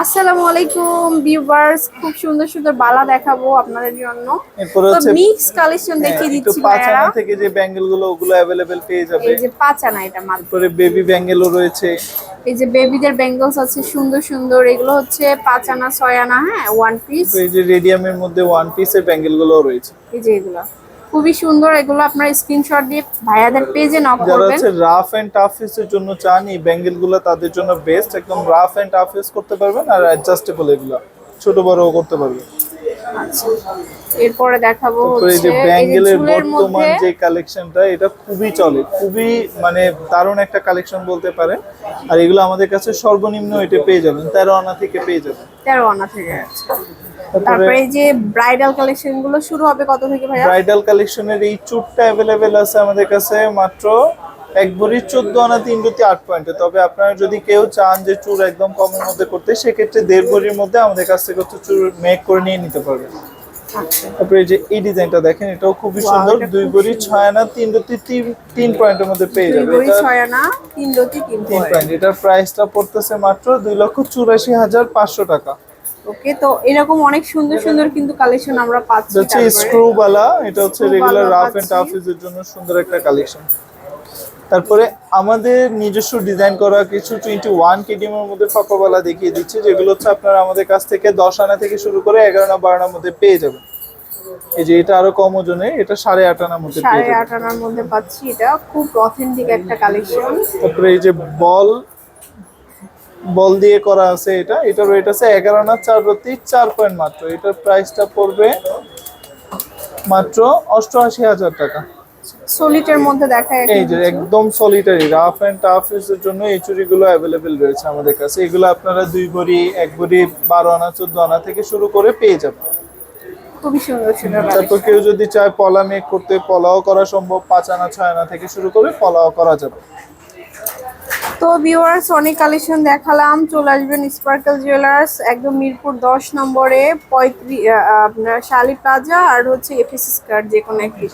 আসসালামু আলাইকুম ভিউয়ার্স খুব সুন্দর সুন্দর বালা দেখাবো আপনাদের জন্য। এরপরে হচ্ছে মিক্স কালেকশন দেখিয়ে হ্যাঁ, একটু দিচ্ছি পাঁচানা থেকে যে ব্যাঙ্গেলগুলো ওগুলো অ্যাভেলেবেল পেয়ে যাবে। এই যে পাঁচানা এটা মাত্র এরপরে বেবি ব্যাঙ্গেলও রয়েছে। এই যে বেবিদের ব্যাঙ্গলস আছে সুন্দর সুন্দর। এগুলো হচ্ছে পাঁচানা ছয়ানা হ্যাঁ ওয়ান পিস এই যে রেডিয়ামের মধ্যে ওয়ান পিসের ব্যাঙ্গেলগুলো রয়েছে। এই যে এগুলো। খুবই সুন্দর এগুলো আপনার স্ক্রিনশট দিয়ে ভাইয়াদের পেজে নক যারা করবেন। হচ্ছে রাফ এন্ড টাফ এর জন্য চান এই ব্যাঙ্গেলগুলো তাদের জন্য বেস্ট একদম রাফ এন্ড টাফ ইউজ করতে পারবেন আর অ্যাডজাস্টেবল এগুলো ছোট বড়ও করতে পারবেন। আচ্ছা এরপরে দেখাবো হচ্ছে এই যে ব্যাঙ্গেলের বর্তমান যে কালেকশনটা এটা খুবই চলে খুবই মানে দারুণ একটা কালেকশন বলতে পারেন। আর এগুলো আমাদের কাছে সর্বনিম্ন এটা পেয়ে যাবেন তেরো আনা থেকে পেয়ে যাবেন। তেরো আনা থেকে। আছে তারপরে যে ব্রাইডাল কালেকশনগুলো শুরু হবে কত থেকে ভাইয়া? ব্রাইডাল কালেকশনের এই চুটটা অ্যাভেলেবেল আছে আমাদের কাছে মাত্র এক ভরি চোদ্দ আনা তিন রুটি আট পয়েন্টে। তবে আপনারা যদি কেউ চান যে চুর একদম কমের মধ্যে করতে সেক্ষেত্রে দেড় ভরির মধ্যে আমাদের কাছ থেকে হচ্ছে চুর মেক করে নিয়ে নিতে পারবেন। আচ্ছা। তারপরে যে এই ডিজাইনটা দেখেন এটাও খুবই সুন্দর। দুই ভরি ছয় আনা তিন রুটি তিন পয়েন্টের মধ্যে পেয়ে দুই যাবে রতি তিন পয়েন্ট। এটার প্রাইসটা পড়তেছে মাত্র দুই লক্ষ চুরাশি হাজার পাঁচশো টাকা। ওকে তো এরকম অনেক সুন্দর সুন্দর কিন্তু কালেকশন আমরা পাচ্ছি হচ্ছে স্ক্রু বালা এটা হচ্ছে রেগুলার রাফ এন্ড। টাফ ইউজের জন্য সুন্দর একটা কালেকশন তারপরে আমাদের নিজস্ব ডিজাইন করা কিছু টোয়েন্টি ওয়ান কেডিএম এর মধ্যে ফাঁপাবালা দেখিয়ে দিচ্ছি যেগুলো হচ্ছে আপনারা আমাদের কাছ থেকে দশ আনা থেকে শুরু করে এগারো আনা বারো আনার মধ্যে পেয়ে যাবেন। এই যে এটা আরও কম ওজনে এটা সাড়ে আট আনার মধ্যে সাড়ে আট আনার মধ্যে পাচ্ছি এটা খুব অথেন্টিক একটা কালেকশন তারপরে এই যে বল বল দিয়ে করা আছে এটা। এটার রেট আছে এগারো আনা চার রতি চার পয়েন্ট মাত্র। এটার প্রাইসটা পড়বে মাত্র অষ্টআশি হাজার টাকা। সলিটের মধ্যে দেখা এই যে একদম সলিটারি রাফ এন্ড টাফ এর জন্য এই চুড়িগুলো অ্যাভেলেবেল রয়েছে আমাদের কাছে। এগুলো আপনারা দুই ভরি এক ভরি বারো আনা চোদ্দ আনা থেকে শুরু করে পেয়ে যাবেন। খুবই সুন্দর সুন্দর তারপর কেউ যদি চায় পলা মেক করতে পলাও করা সম্ভব। পাঁচ আনা ছয় আনা থেকে শুরু করে পলাও করা যাবে। তো ভিউয়ার্স অনেক কালেকশন দেখালাম। চলে আসবেন স্পার্কেল জুয়েলার্স একদম মিরপুর দশ নম্বরে পঁয়ত্রিশ আপনার শালি প্লাজা আর হচ্ছে এফএস স্কার্ট যে কোনো একটি